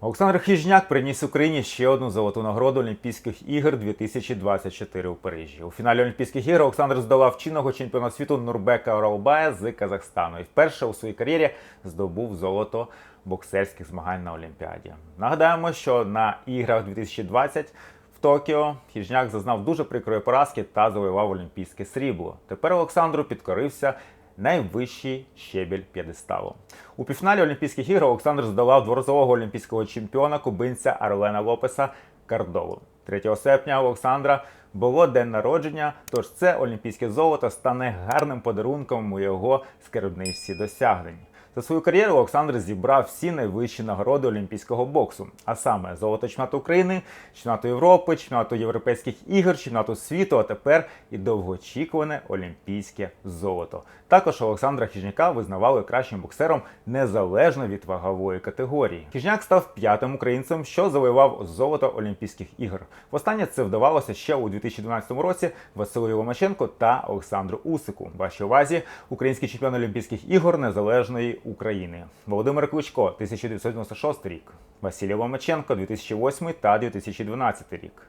Олександр Хижняк приніс Україні ще одну золоту нагороду Олімпійських ігор 2024 у Парижі. У фіналі Олімпійських ігор Олександр здолав чинного чемпіона світу Нурбека Оралбая з Казахстану і вперше у своїй кар'єрі здобув золото боксерських змагань на Олімпіаді. Нагадаємо, що на іграх 2020 в Токіо Хижняк зазнав дуже прикрої поразки та завоював олімпійське срібло. Тепер Олександру підкорився найвищий щебіль п'єдесталу. У півфіналі Олімпійських ігор Олександр здолав дворазового олімпійського чемпіона кубинця Арлена Лопеса Кардову. 3 серпня Олександра було день народження, тож це олімпійське золото стане гарним подарунком у його скарбничці досягнень. За свою кар'єру Олександр зібрав всі найвищі нагороди олімпійського боксу, а саме золото чемпіонату України, чемпіонату Європи, чемпіонату європейських ігор, чемпіонату світу, а тепер і довгоочікуване олімпійське золото. Також Олександра Хіжняка визнавали кращим боксером незалежно від вагової категорії. Хіжняк став п'ятим українцем, що завоював золото Олімпійських ігор. Востаннє це вдавалося ще у 2012 році Василю Ломаченко та Олександру Усику. Вашій увазі український чемпіон Олімпійських ігор незалежної України. Володимир Кличко, 1996 рік, Василій Ломаченко, 2008 та 2012 рік.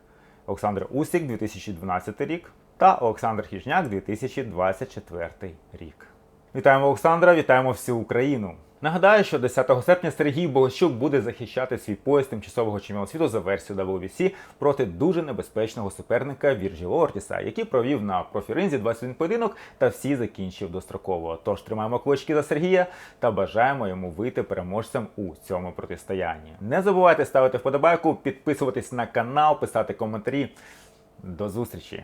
Олександр Усік 2012 рік та Олександр Хіжняк 2024 рік. Вітаємо Олександра, вітаємо всю Україну. Нагадаю, що 10 серпня Сергій Болощук буде захищати свій пояс тимчасового чемпіона світу за версією WBC проти дуже небезпечного суперника Вірджіла Ортіса, який провів на профіринзі 21 поєдинок та всі закінчив достроково. Тож тримаємо кулачки за Сергія та бажаємо йому вийти переможцем у цьому протистоянні. Не забувайте ставити вподобайку, підписуватись на канал, писати коментарі. До зустрічі!